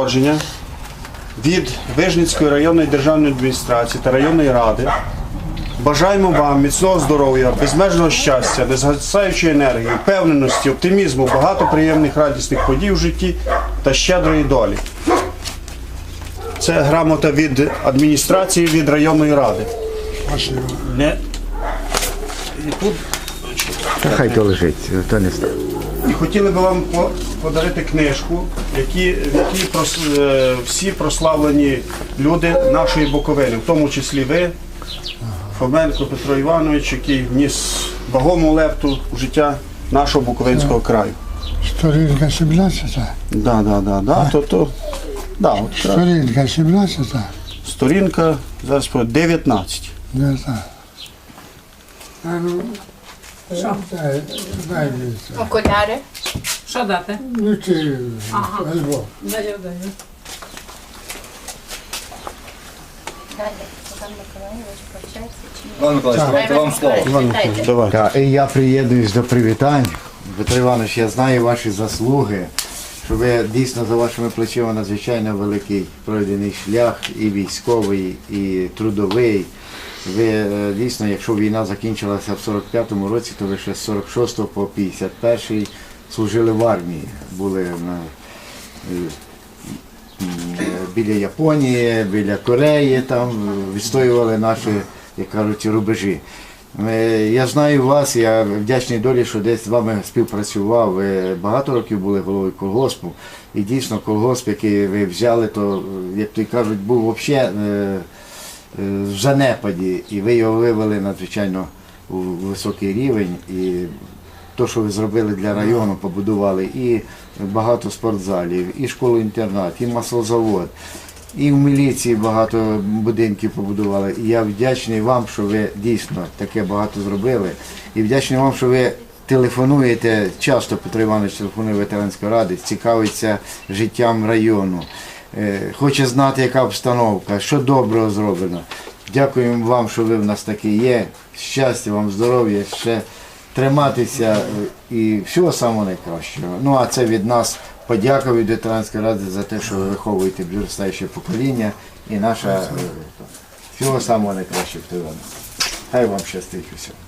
Народження від Вижницької районної державної адміністрації та районної ради. Бажаємо вам міцного здоров'я, безмежного щастя, незгасаючої енергії, впевненості, оптимізму, багато приємних радісних подій в житті та щедрої долі. Це грамота від адміністрації від районної ради. Не... І тут Та хай то лежить, то не став. І хотіли би вам подарити книжку, які, в якій прос- е, всі прославлені люди нашої Буковини, в тому числі ви, Фоменко Петро Іванович, який вніс вагому лепту в життя нашого Буковинського краю. Сторінка 17. Да, да, да, да, то, то, да, от, так. Сторінка 17. сторінка, зараз по 19. Дай, дай мені це. Окуляри. Що дати? Ну. Даю, даю. Далі, Миколаївич, прощається чи ні? Іван Миколаївич, давайте вам слово. Вітайте. Давай. Так, і я приєднуюсь до привітань. Петро Іванович, я знаю ваші заслуги, що ви дійсно за вашими плечима надзвичайно великий пройдений шлях, і військовий, і трудовий. Ви е, дійсно, якщо війна закінчилася в 45-му році, то ви ще з 46 по 51-й служили в армії, були на е, біля Японії, біля Кореї, там відстоювали наші, як кажуть, рубежі. Е, Я знаю вас, я вдячний долі, що десь з вами співпрацював. Ви багато років були головою колгоспу. І дійсно колгосп, який ви взяли, то, як то й кажуть, був взагалі в занепаді, і ви його вивели надзвичайно у високий рівень. І то, що ви зробили для району, побудували і багато спортзалів, і школу-інтернат, і маслозавод, і в міліції багато будинків побудували. І я вдячний вам, що ви дійсно таке багато зробили. І вдячний вам, що ви телефонуєте часто, Петро Іванович телефонує ветеранської ради, цікавиться життям району. Е, Хоче знати, яка обстановка, що доброго зроблено. Дякуємо вам, що ви в нас такі є. Щастя вам, здоров'я, ще триматися е, і всього самого найкращого. Ну а це від нас подяка від ветеранської ради за те, що ви виховуєте підростаюче покоління і наша е, всього самого найкращого Іванович. Хай вам щастить усього.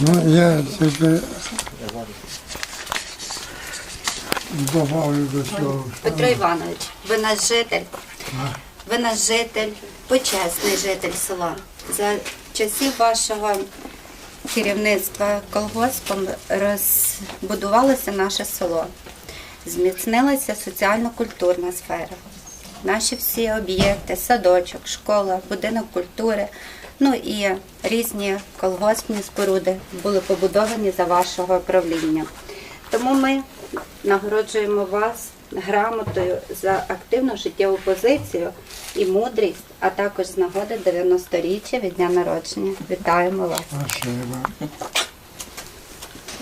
Ну, я тепер добавлю до цього. Петро Іванович, ви наш житель. Ви наш житель, почесний житель села. За часів вашого керівництва колгоспом розбудувалося наше село. Зміцнилася соціально-культурна сфера. Наші всі об'єкти, садочок, школа, будинок культури, ну і різні колгоспні споруди були побудовані за вашого правління. Тому ми нагороджуємо вас грамотою за активну життєву позицію і мудрість, а також з нагоди 90-річчя від дня народження. Вітаємо вас!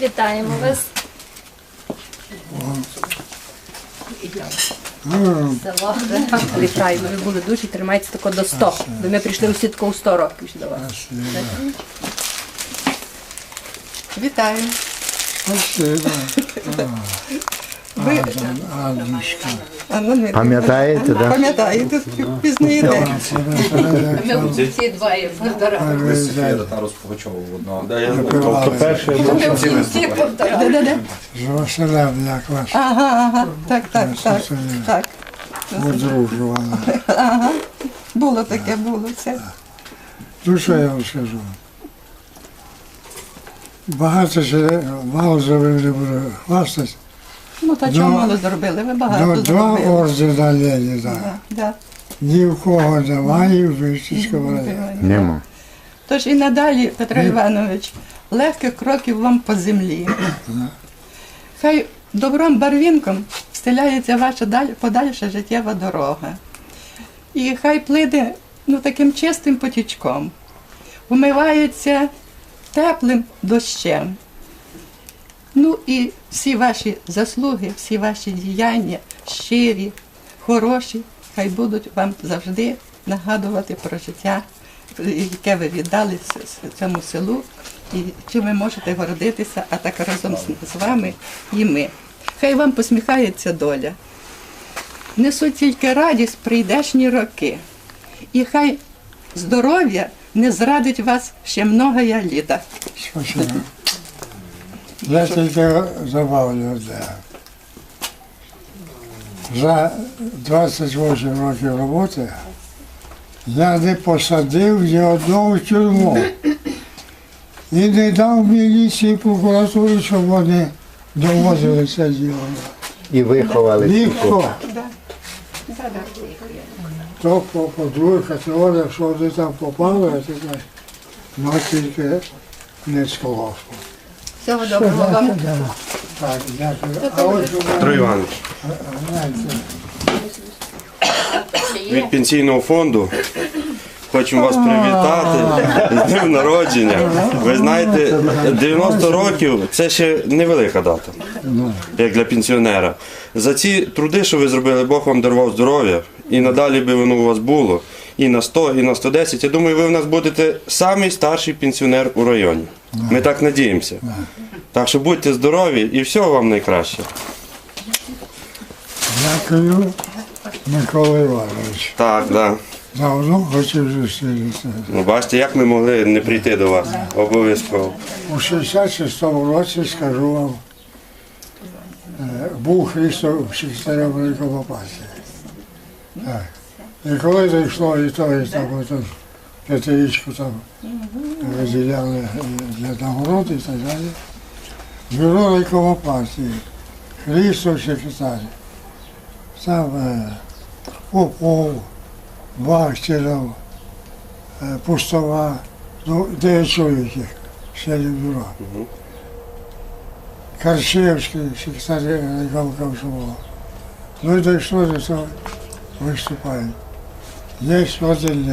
Вітаємо вас. Вітаємо. Ви були душі, тримайтеся тако до 100. Бо ми прийшли усі тако у 100 років до вас. Вітаю. Спасибо. Ви ну, Пам'ятаєте, так? пам'ятаєте, пізнаєте. Ми всі два є. Софія до Тарас Пугачова одного. Ми всі повторали. з Василем, як вас Ага, ага. Так, так, так. Так. одружували. Було таке, було все. Ну, що я вам скажу? Багато ще мало зробив, не буду хвастати. Ну, та Два- чого мало зробили? Ви багато два зробили. ордена Леніна. Да, да. Ні в кого немає в Вищицькому районі. Нема. Тож і надалі, Петро Іванович, легких кроків вам по землі. Хай добром барвінком стеляється ваша далі, подальша життєва дорога. І хай плине ну, таким чистим потічком, умивається теплим дощем. Ну і всі ваші заслуги, всі ваші діяння, щирі, хороші, хай будуть вам завжди нагадувати про життя, яке ви віддали цьому селу, і чим ви можете гордитися, а так разом з вами і ми. хай вам посміхається доля. Несуть тільки радість прийдешні роки. І хай здоров'я не зрадить вас ще многоя літа. Спасибо. Я тільки забавлю одне. За 28 років роботи я не посадив ні одного тюрму. І не дав міліції прокуратурі, щоб вони доводили це діло. І виховали. Ніхто. То по, по других категоріях, що вони там попали, а ти знаєш, ну тільки не з колгоспу. Всього доброго вам. Так, дякую. А ось у Петро Іванович, знаєте, від пенсійного фонду хочемо вас привітати з днем народження. Ви знаєте, 90 років це ще невелика дата, як для пенсіонера. За ці труди, що ви зробили, Бог вам дарував здоров'я, і надалі би воно у вас було. І на 100, і на 110. Я думаю, ви в нас будете самий старший пенсіонер у районі. Ми так надіємося. Так що будьте здорові і всього вам найкраще. дякую, Микола Іванович. Так, так. Давно хотів зустрітися. Ну, бачите, як ми могли не прийти до вас? Обов'язково. У 66-му році, скажу вам, е, був Христо секретарем Великого партії. Так. І коли дійшло і то, і там, ото п'ятирічку там виділяли е, для нагород і так далі. Бюро Великого партії, Христо секретар, там е, Попов, Бахтєров, е, Пустова, ну, дев'ять чоловік членів бюро. Карчевський, секретар Райкому комсомолу. Ну і дійшло до того, виступає. Є один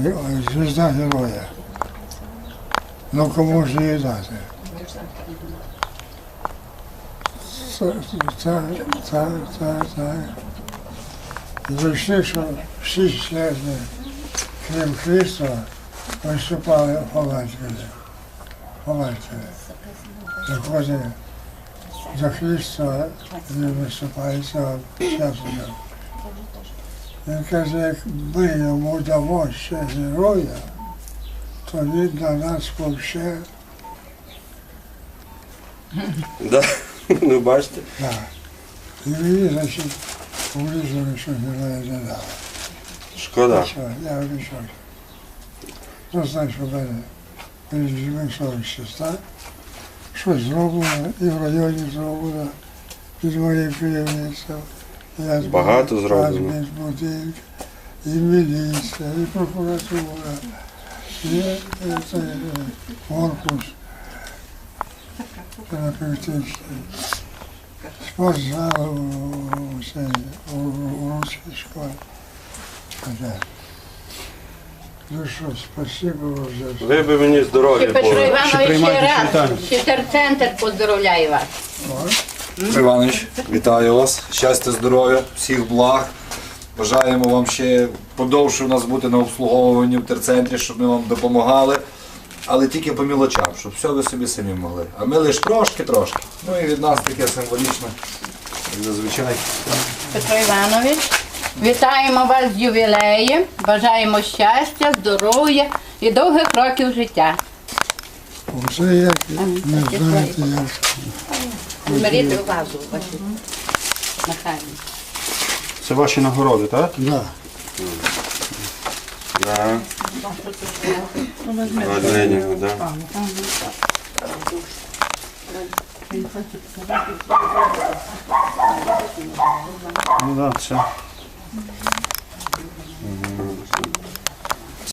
е, звізда героя. Ну кому ж її дати? Це, це, це, це, це. І вийшли, що всі члени, крім Христа, виступали Ховальською. Ховальською. Заходить до Христа, він виступається часом. Він каже, якби йому дамо ще героя, то він на нас повще. Да. Ну, бачите. Да. І мені, значить, урізали, що героя не дали. Шкода. Що, я обійшов. Ну, знаєш, у мене перед живим совість, так? Щось зроблено, і в районі зроблено, під моїм керівництвом. Я Багато зроблено. і міліція, і прокуратура, і це, корпус терапевтичний, спортзал у, цей, у, у руській школі. Ну що, спасибо вам за Ви би мені здоров'я Петро були. Іванович ще раз. вітання? Терцентр поздравляє вас. Іванович, вітаю вас. Щастя, здоров'я, всіх благ. Бажаємо вам ще подовше у нас бути на обслуговуванні в терцентрі, щоб ми вам допомагали. Але тільки по мілочам, щоб все ви собі самі могли. А ми лише трошки-трошки. Ну і від нас таке символічне, як зазвичай. Петро Іванович, вітаємо вас з ювілеєм, бажаємо щастя, здоров'я і довгих років життя. Оце як не знаєте, як Беріть вазу вашу. Нехай. Це ваші нагороди, так? да. Так. От Леніна, да. Ну так, це